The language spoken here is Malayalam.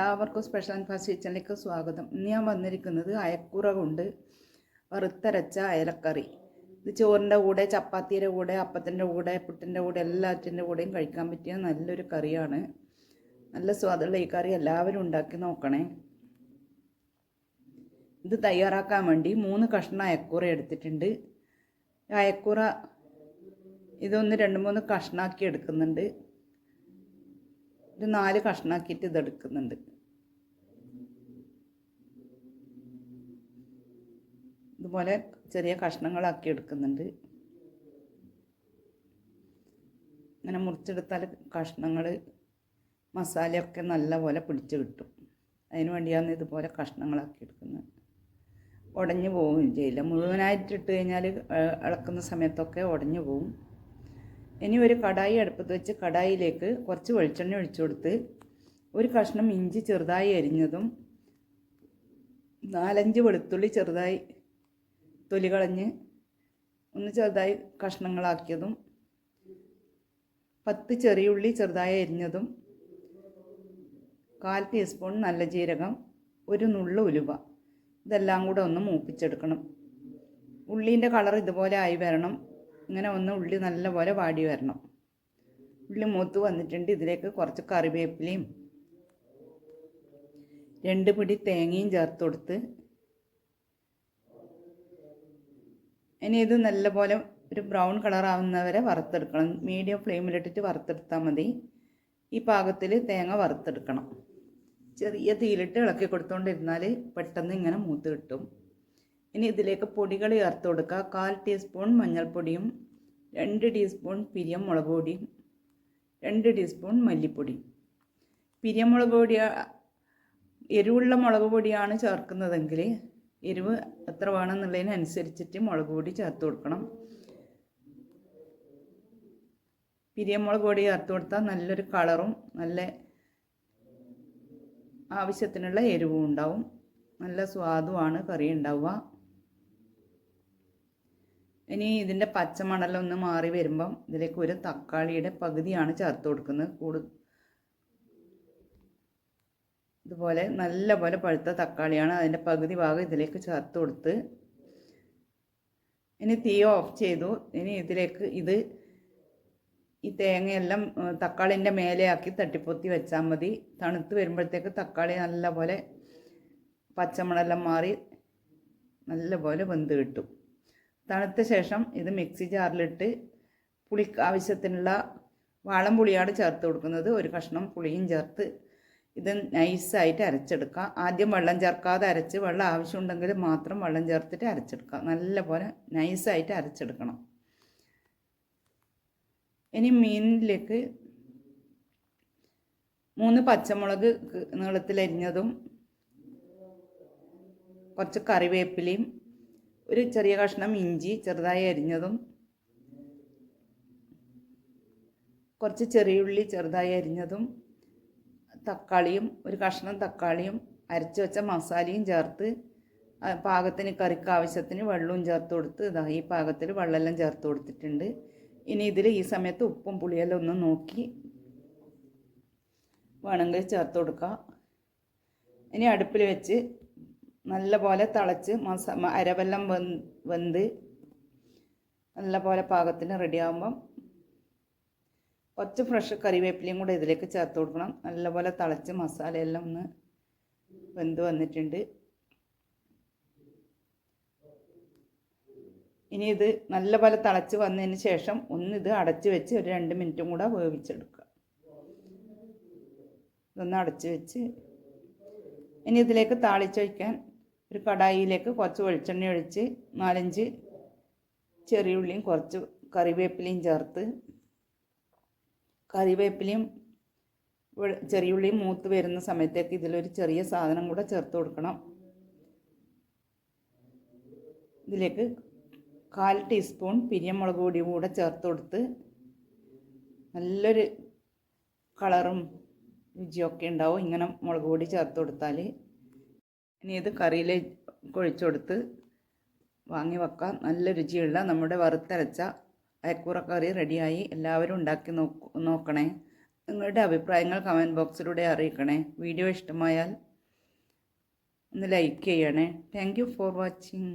എല്ലാവർക്കും സ്പെഷ്യൽ ആൻഡ് ഫാസ്റ്റ് കിച്ചണിലേക്ക് സ്വാഗതം. ഇന്ന് ഞാൻ വന്നിരിക്കുന്നത് അയക്കുറ കൊണ്ട് വറുത്തരച്ച അയലക്കറി. ഇത് ചോറിന്റെ കൂടെ ചപ്പാത്തിയുടെ കൂടെ അപ്പത്തിന്റെ കൂടെ പുട്ടിന്റെ കൂടെ എല്ലാറ്റിന്റെ കൂടെയും കഴിക്കാൻ പറ്റിയ നല്ലൊരു കറിയാണ്. നല്ല സ്വാദുള്ള ഈ കറി എല്ലാവരും ഉണ്ടാക്കി നോക്കണേ. ഇത് തയ്യാറാക്കാൻ വേണ്ടി മൂന്ന് കഷ്ണം അയക്കൂറ എടുത്തിട്ടുണ്ട്. അയക്കൂറ ഇതൊന്ന് രണ്ട് മൂന്ന് കഷ്ണാക്കി എടുക്കുന്നുണ്ട്. ഒരു നാല് കഷ്ണാക്കിയിട്ട് ഇതെടുക്കുന്നുണ്ട് ഇതുപോലെ ചെറിയ കഷ്ണങ്ങളാക്കി എടുക്കുന്നുണ്ട്. അങ്ങനെ മുറിച്ചെടുത്താൽ കഷ്ണങ്ങൾ മസാലയൊക്കെ നല്ലപോലെ പിടിച്ച് കിട്ടും. അതിന് വേണ്ടിയാണ് ഇതുപോലെ കഷ്ണങ്ങളാക്കി എടുക്കുന്നത്. ഉടഞ്ഞു പോവുകയും ചെയ്യില്ല. മുഴുവനായിട്ട് ഇട്ട് കഴിഞ്ഞാൽ ഇളക്കുന്ന സമയത്തൊക്കെ ഉടഞ്ഞു പോവും. ഇനി ഒരു കടായി അടുപ്പത്ത് വെച്ച് കടായിലേക്ക് കുറച്ച് വെളിച്ചെണ്ണ ഒഴിച്ചു കൊടുത്ത് ഒരു കഷ്ണം ഇഞ്ചി ചെറുതായി അരിഞ്ഞതും നാലഞ്ച് വെളുത്തുള്ളി ചെറുതായി തൊലി കളഞ്ഞ് ഒന്ന് ചെറുതായി കഷ്ണങ്ങളാക്കിയതും പത്ത് ചെറിയ ഉള്ളി ചെറുതായി അരിഞ്ഞതും കാൽ ടീസ്പൂൺ നല്ല ജീരകം ഒരു നുള്ളു ഉലുവ ഇതെല്ലാം കൂടെ ഒന്ന് മൂപ്പിച്ചെടുക്കണം. ഉള്ളീന്റെ കളർ ഇതുപോലെ ആയി വരണം. ഇങ്ങനെ ഒന്ന് ഉള്ളി നല്ലപോലെ വാടി വരണം. ഉള്ളി മൂത്ത് വന്നിട്ടുണ്ട്. ഇതിലേക്ക് കുറച്ച് കറിവേപ്പിലയും രണ്ട് പിടി തേങ്ങയും ചേർത്ത് കൊടുത്ത് ഇനി ഇത് നല്ലപോലെ ഒരു ബ്രൗൺ കളർ ആവുന്നവരെ വറുത്തെടുക്കണം. മീഡിയം ഫ്ലെയിമിലിട്ടിട്ട് വറുത്തെടുത്താൽ മതി. ഈ പാകത്തിൽ തേങ്ങ വറുത്തെടുക്കണം. ചെറിയ തീയിലിട്ട് ഇളക്കി കൊടുത്തുകൊണ്ടിരുന്നാൽ പെട്ടെന്ന് ഇങ്ങനെ മൂത്ത് കിട്ടും. ഇനി ഇതിലേക്ക് പൊടികൾ ചേർത്ത് കൊടുക്കുക. കാൽ ടീസ്പൂൺ മഞ്ഞൾപ്പൊടിയും രണ്ട് ടീസ്പൂൺ പിരിയം മുളക് പൊടിയും രണ്ട് ടീസ്പൂൺ മല്ലിപ്പൊടി. പിരിയം മുളക് പൊടി എരിവുള്ള മുളക് പൊടിയാണ് ചേർക്കുന്നതെങ്കിൽ എരിവ് എത്ര വേണമെന്നുള്ളതിനനുസരിച്ചിട്ട് മുളക് പൊടി ചേർത്ത് കൊടുക്കണം. പിരിയമുളക് പൊടി ചേർത്ത് കൊടുത്താൽ നല്ലൊരു കളറും നല്ല ആവശ്യത്തിനുള്ള എരിവും ഉണ്ടാവും. നല്ല സ്വാദുമാണ് കറി ഉണ്ടാവുക. ഇനി ഇതിന്റെ പച്ചമണലൊന്ന് മാറി വരുമ്പം ഇതിലേക്ക് ഒരു തക്കാളിയുടെ പകുതിയാണ് ചേർത്ത് കൊടുക്കുന്നത്. കൂടു ഇതുപോലെ നല്ല പോലെ പഴുത്ത തക്കാളിയാണ് അതിന്റെ പകുതി ഭാഗം ഇതിലേക്ക് ചേർത്ത് കൊടുത്ത് ഇനി തീ ഓഫ് ചെയ്തു. ഇനി ഇതിലേക്ക് ഇത് ഈ തേങ്ങയെല്ലാം തക്കാളിന്റെ മേലെയാക്കി തട്ടിപ്പൊത്തി വെച്ചാൽ മതി. തണുത്ത് വരുമ്പോഴത്തേക്ക് തക്കാളി നല്ലപോലെ പച്ചമണെല്ലാം മാറി നല്ലപോലെ വെന്ത് കിട്ടും. തണുത്ത ശേഷം ഇത് മിക്സി ജാറിലിട്ട് പുളി ആവശ്യത്തിനുള്ള വാളം പുളിയാണ് ചേർത്ത് കൊടുക്കുന്നത്. ഒരു കഷ്ണം പുളിയും ചേർത്ത് ഇത് നൈസായിട്ട് അരച്ചെടുക്കുക ആദ്യം വെള്ളം ചേർക്കാതെ അരച്ച് വെള്ളം ആവശ്യമുണ്ടെങ്കിൽ മാത്രം വെള്ളം ചേർത്തിട്ട് അരച്ചെടുക്കുക നല്ലപോലെ നൈസായിട്ട് അരച്ചെടുക്കണം. ഇനി മീനിലേക്ക് മൂന്ന് പച്ചമുളക് നീളത്തിലരിഞ്ഞതും കുറച്ച് കറിവേപ്പിലയും ഒരു ചെറിയ കഷ്ണം ഇഞ്ചി ചെറുതായി അരിഞ്ഞതും കുറച്ച് ചെറിയുള്ളി ചെറുതായി അരിഞ്ഞതും തക്കാളിയും ഒരു കഷ്ണം തക്കാളിയും അരച്ച് വെച്ച മസാലയും ചേർത്ത് പാകത്തിന് കറിക്ക് ആവശ്യത്തിന് വെള്ളവും ചേർത്ത് കൊടുത്ത് ഇതാ ഈ പാകത്തിൽ വെള്ളമെല്ലാം ചേർത്ത് കൊടുത്തിട്ടുണ്ട്. ഇനി ഇതിൽ ഈ സമയത്ത് ഉപ്പും പുളിയെല്ലാം ഒന്ന് നോക്കി വേണമെങ്കിൽ ചേർത്ത് കൊടുക്കുക ഇനി അടുപ്പിൽ വെച്ച് നല്ല പോലെ തിളച്ച് മസ അരവെല്ലാം വെന്ത് നല്ല പോലെ പാകത്തിന് റെഡിയാകുമ്പം കുറച്ച് ഫ്രഷ് കറിവേപ്പിലയും കൂടെ ഇതിലേക്ക് ചേർത്ത് കൊടുക്കണം. നല്ലപോലെ തിളച്ച് മസാലയെല്ലാം ഒന്ന് വെന്ത് വന്നിട്ടുണ്ട്. ഇനി ഇത് നല്ലപോലെ തിളച്ച് വന്നതിന് ശേഷം ഒന്ന് ഇത് അടച്ച് വെച്ച് ഒരു രണ്ട് മിനിറ്റും കൂടെ വേവിച്ചെടുക്കുക. ഇതൊന്ന് അടച്ച് വെച്ച് ഇനി ഇതിലേക്ക് താളിച്ചൊഴിക്കാൻ ഒരു കടായിയിലേക്ക് കുറച്ച് വെളിച്ചെണ്ണ ഒഴിച്ച് നാലഞ്ച് ചെറിയുള്ളിയും കുറച്ച് കറിവേപ്പിലയും ചേർത്ത് കറിവേപ്പിലയും ചെറിയുള്ളിയും മൂത്ത് വരുന്ന സമയത്തേക്ക് ഇതിലൊരു ചെറിയ സാധനം കൂടെ ചേർത്ത് കൊടുക്കണം. ഇതിലേക്ക് കാൽ ടീസ്പൂൺ പിരിയമുളക് പൊടി കൂടെ ചേർത്ത് കൊടുത്ത് നല്ലൊരു കളറും രുചിയൊക്കെ ഉണ്ടാവും ഇങ്ങനെ മുളക് പൊടി ചേർത്ത് കൊടുത്താൽ. ഇനി ഇത് കറിയിൽ കൊഴിച്ചു കൊടുത്ത് വാങ്ങി വെക്കാം. നല്ല രുചിയുള്ള നമ്മുടെ വറുത്തരച്ച അയക്കൂറ കറി റെഡിയായി എല്ലാവരും ഉണ്ടാക്കി നോക്ക് നോക്കണേ. നിങ്ങളുടെ അഭിപ്രായങ്ങൾ കമന്റ് ബോക്സിലൂടെ അറിയിക്കണേ. വീഡിയോ ഇഷ്ടമായാൽ ഒന്ന് ലൈക്ക് ചെയ്യണേ. Thank for watching